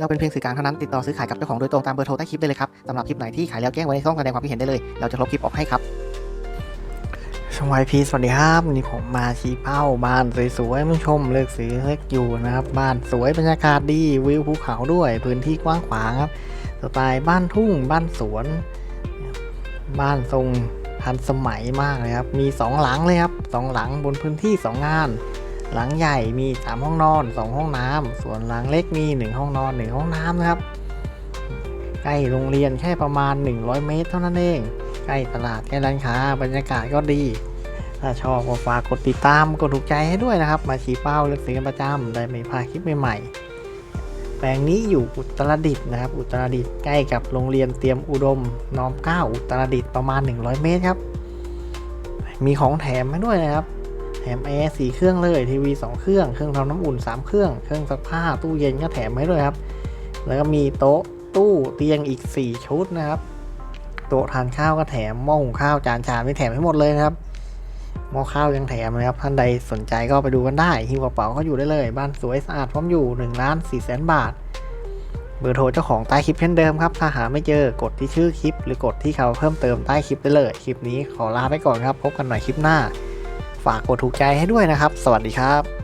เราเป็นเพียงสื่อกลางเท่านั้นติดต่อซื้อขายกับเจ้าของโดยตรงตามเบอร์โทรใต้คลิปได้เลยครับสำหรับคลิปไหนที่ขายแล้วแจ้งไว้ในช่องแสดงความคิดเห็นได้เลย เราจะลบคลิปออกให้ครับช่องไวพีสวัสดีครับวันนี้ผมมาชี้เป้าบ้านสวยๆผู้ชมเลือกซื้อเลือกอยู่นะครับ บ้านสวยบรรยากาศดีวิวภูเขาด้วยพื้นที่กว้างขวางครับสไตล์บ้านทุ่งบ้านสวน บ้านทรงทันสมัยมากเลยครับ มีสองหลังเลยครับสองหลังบนพื้นที่สองงาน หลังใหญ่มี 3 ห้องนอน 2 ห้องน้ำส่วนหลังเล็กมี 1 ห้องนอน 1 ห้องน้ำนะครับ ใกล้โรงเรียนแค่ประมาณ 100 เมตรเท่านั้นเอง ใกล้ตลาดใกล้ร้านค้า บรรยากาศก็ดี ถ้าชอบก็ฝากกดติดตามกดถูกใจให้ด้วยนะครับ มาชี้เป้าเลือกซื้อกันประจำได้ไม่พลาดคลิปใหม่ๆ แปลงนี้อยู่อุตรดิตถ์นะครับ อุตรดิตถ์ใกล้กับโรงเรียนเตรียมอุดม น้อมเก้าอุตรดิตถ์ประมาณ 100 เมตรครับ มีของแถมให้ด้วยนะครับ แถมแอร์สีเครื่องเลยทีวี2เครื่อง เครื่องทำน้ำอุ่น 3 เครื่อง เครื่องซักผ้าตู้เย็นก็แถมให้ด้วยครับ แล้วก็มีโต๊ะตู้เตียงอีก 4 ชุดนะครับ โต๊ะทานข้าวก็แถมหม้อหุงข้าวจานชามนี่แถมให้หมดเลยนะครับหม้อข้าวยังแถมนะครับ ท่านใดสนใจก็ไปดูกันได้หิ้วกระเป๋าก็อยู่ได้เลย บ้านสวยสะอาดพร้อมอยู่1ล้าน4แสนบาท เบอร์โทรเจ้าของใต้คลิปเช่นเดิมครับ ถ้าหาไม่เจอกดที่ชื่อคลิป หรือกดที่เขาเพิ่มเติมใต้คลิปได้เลย คลิปนี้ขอลาไปก่อนครับ พบกันใหม่คลิปหน้า ฝากกดถูกใจให้ด้วยนะครับ สวัสดีครับ